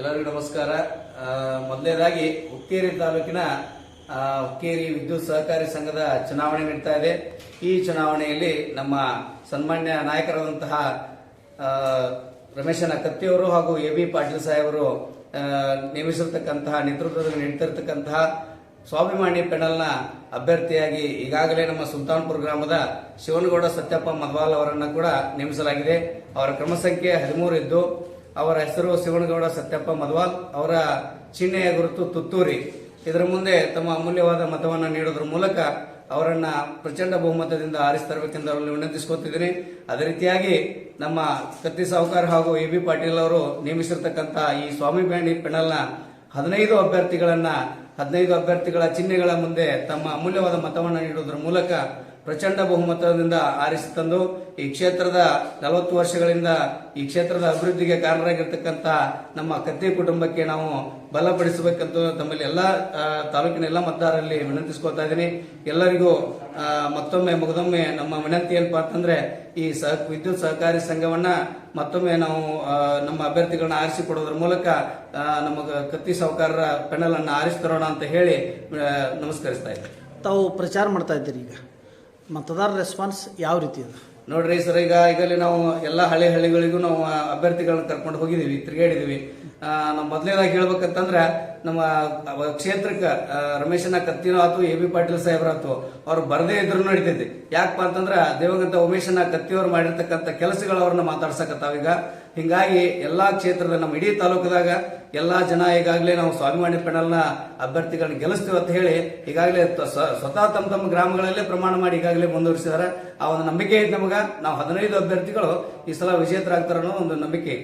ಎಲ್ಲರಿಗೂ ನಮಸ್ಕಾರ. ಮೊದಲನೇದಾಗಿ ಹುಕ್ಕೇರಿ ತಾಲೂಕಿನ ಹುಕ್ಕೇರಿ ವಿದ್ಯುತ್ ಸಹಕಾರಿ ಸಂಘದ ಚುನಾವಣೆ ನಡೀತಾ ಇದೆ. ಈ ಚುನಾವಣೆಯಲ್ಲಿ ನಮ್ಮ ಸನ್ಮಾನ್ಯ ನಾಯಕರಾದಂತಹ ರಮೇಶನ ಕತ್ತಿಯವರು ಹಾಗೂ ಎ ಬಿ ಪಾಟೀಲ್ ಸಾಹೇಬರು ನೇಮಿಸಿರ್ತಕ್ಕಂತಹ, ನೇತೃತ್ವದಲ್ಲಿ ನಡೀತಿರ್ತಕ್ಕಂತಹ ಸ್ವಾಭಿಮಾನಿ ಪೆನಲ್ನ ಅಭ್ಯರ್ಥಿಯಾಗಿ ಈಗಾಗಲೇ ನಮ್ಮ ಸುಲ್ತಾನ್ಪುರ ಗ್ರಾಮದ ಶಿವನಗೌಡ ಸತ್ಯಪ್ಪ ಮದ್ವಾಲ್ ಅವರನ್ನು ಕೂಡ ನೇಮಿಸಲಾಗಿದೆ. ಅವರ ಕ್ರಮ ಸಂಖ್ಯೆ ಹದಿಮೂರು ಇದ್ದು ಅವರ ಹೆಸರು ಶಿವನಗೌಡ ಸತ್ಯಪ್ಪ ಮದ್ವಾಲ್ ಅವರ ಚಿಹ್ನೆಯ ಗುರುತು ತುತ್ತೂರಿ. ಇದರ ಮುಂದೆ ತಮ್ಮ ಅಮೂಲ್ಯವಾದ ಮತವನ್ನು ನೀಡೋದ್ರ ಮೂಲಕ ಅವರನ್ನ ಪ್ರಚಂಡ ಬಹುಮತದಿಂದ ಆರಿಸಿ ತರಬೇಕೆಂದು ಅವರಲ್ಲಿ ಅದೇ ರೀತಿಯಾಗಿ ನಮ್ಮ ಕತ್ತಿ ಸಾಹುಕಾರ್ ಹಾಗೂ ಎ ಬಿ ಪಾಟೀಲ್ ಅವರು ನೇಮಿಸಿರ್ತಕ್ಕಂಥ ಈ ಸ್ವಾಮಿ ಬ್ಯಾಂಡಿ ಪೆನಲ್ನ ಹದಿನೈದು ಅಭ್ಯರ್ಥಿಗಳನ್ನ ಹದಿನೈದು ಅಭ್ಯರ್ಥಿಗಳ ಚಿಹ್ನೆಗಳ ಮುಂದೆ ತಮ್ಮ ಅಮೂಲ್ಯವಾದ ಮತವನ್ನು ನೀಡುವುದರ ಮೂಲಕ ಪ್ರಚಂಡ ಬಹುಮತದಿಂದ ಆರಿಸಿ ತಂದು ಈ ಕ್ಷೇತ್ರದ ನಲವತ್ತು ವರ್ಷಗಳಿಂದ ಈ ಕ್ಷೇತ್ರದ ಅಭಿವೃದ್ಧಿಗೆ ಕಾರಣರಾಗಿರ್ತಕ್ಕಂಥ ನಮ್ಮ ಕತ್ತಿ ಕುಟುಂಬಕ್ಕೆ ನಾವು ಬಲಪಡಿಸಬೇಕಂತ ತಮ್ಮಲ್ಲಿ ಎಲ್ಲ ತಾಲೂಕಿನ ಎಲ್ಲ ಮತದಾರರಲ್ಲಿ ವಿನಂತಿಸ್ಕೊತಾ ಇದ್ದೀನಿ. ಎಲ್ಲರಿಗೂ ಮತ್ತೊಮ್ಮೆ, ಮುಗದೊಮ್ಮೆ ನಮ್ಮ ವಿನಂತಿ ಏನಪ್ಪಾ ಅಂತಂದ್ರೆ ಈ ಸಹ, ವಿದ್ಯುತ್ ಸಹಕಾರಿ ಸಂಘವನ್ನ ಮತ್ತೊಮ್ಮೆ ನಾವು ನಮ್ಮ ಅಭ್ಯರ್ಥಿಗಳನ್ನ ಆರಿಸಿ ಕೊಡೋದ್ರ ಮೂಲಕ ನಮ್ಮ ಕತ್ತಿ ಸಹಕಾರರ ಪೆನಲ್ ಅನ್ನ ಅಂತ ಹೇಳಿ ನಮಸ್ಕರಿಸ್ತಾ ಇದ್ದೀನಿ. ತಾವು ಪ್ರಚಾರ ಮಾಡ್ತಾ ಇದ್ದೀರಿ ಈಗ? ಮತದಾರ ರೆಸ್ಪಾನ್ಸ್ ಯಾವ ರೀತಿ ಇದೆ ನೋಡ್ರಿ ಸರ್, ಈಗ ಈಗಲೇ ನಾವು ಎಲ್ಲ ಹಳ್ಳಿ ಹಳ್ಳಿಗಳಿಗೂ ನಾವು ಅಭ್ಯರ್ಥಿಗಳನ್ನ ಕರ್ಕೊಂಡು ಹೋಗಿದೀವಿ ತಿರುಗಾಡಿದೀವಿ ನಮ್ಮ ಮೊದಲನೇದಾಗಿ ಹೇಳ್ಬೇಕಂತಂದ್ರ, ನಮ್ಮ ಕ್ಷೇತ್ರಕ್ಕೆ ರಮೇಶನ ಕತ್ತಿನೋ ಆತು, ಎ ಬಿ ಪಾಟೀಲ್ ಸಾಹೇಬ್ರಾತು, ಅವ್ರು ಬರದೇ ಇದ್ರು ನಡೀತೈತಿ. ಯಾಕಪ್ಪ ಅಂತಂದ್ರೆ ದೇವಗಂತ ಉಮೇಶನ ಕತ್ತಿಯವರು ಮಾಡಿರ್ತಕ್ಕಂಥ ಕೆಲಸಗಳು ಅವ್ರನ್ನ ಮಾತಾಡ್ಸಕತ್ತಾವ ಈಗ ಹಿಂಗಾಗಿ ಎಲ್ಲಾ ಕ್ಷೇತ್ರದ, ನಮ್ಮ ಇಡೀ ತಾಲೂಕದಾಗ ಎಲ್ಲಾ ಜನ ಈಗಾಗಲೇ ನಾವು ಸ್ವಾಭಿಮಾನಿ ಪೆನಲ್ನ ಅಭ್ಯರ್ಥಿಗಳನ್ನ ಗೆಲ್ಲಿಸ್ತೀವಿ ಅಂತ ಹೇಳಿ, ಈಗಾಗಲೇ ಸ್ವತಃ ತಮ್ಮ ತಮ್ಮ ಗ್ರಾಮಗಳಲ್ಲೇ ಪ್ರಮಾಣ ಮಾಡಿ ಈಗಾಗಲೇ ಮುಂದುವರಿಸಿದಾರೆ. ಆ ಒಂದು ನಂಬಿಕೆ ಐತೆ ನಾವು ಹದಿನೈದು ಅಭ್ಯರ್ಥಿಗಳು ಈ ಸಲ ವಿಜೇತರಾಗ್ತಾರ ಅನ್ನೋ ಒಂದು ನಂಬಿಕೆ.